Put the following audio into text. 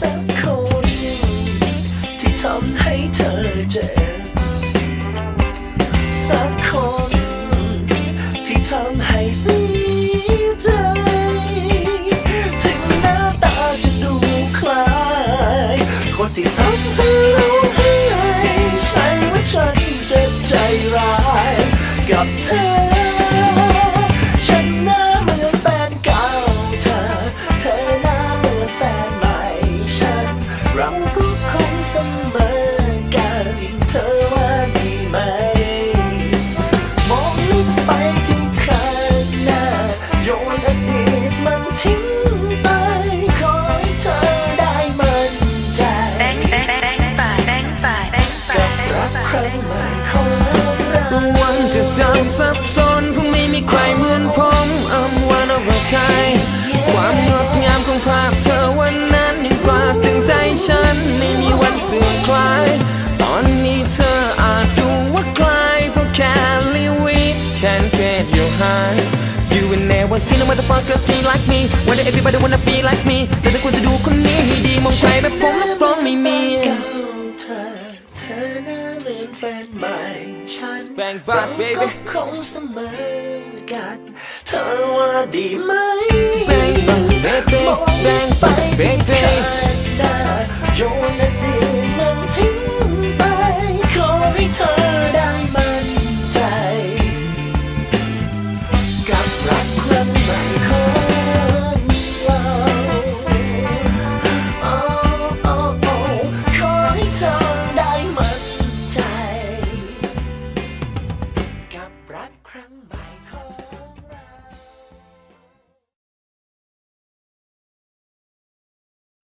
สักคน ที่ทำให้เธอเจ็บสักคน ที่ทำให้เสียใจ ถึงหน้าตาจะดูคล้าย คนที่ทำเธอร้องไห้ใช่ว่าฉันเจะใจร้าย กับเธอ ฉันหน้าเหมือนแฟนเก่าเธอเธอ คงเสมอกันเธอว่าดีไหม มองลึกไปที่ข้างหน้าโยนอดีตมันทิ้งไป ขอให้เธอได้มั่นใจกับรักครั้งใหม่ของเราวันจะจำสับสนคงไม่มีใครเหมือนผมอ never seen a motherfucker thing like me Wonder everybody wanna be like me แล้วแต่ควรจะดูคนนี้ให้ดีมองใครแบบผมรับรองไม่มีเธอหน้าเหมือนแฟนใหม่ฉันเราก็คงเสมอกันเธอว่าดีไหม Bang bang baby มอง Bang ไป bang ที่ baby ข้าง รักครั้งใหม่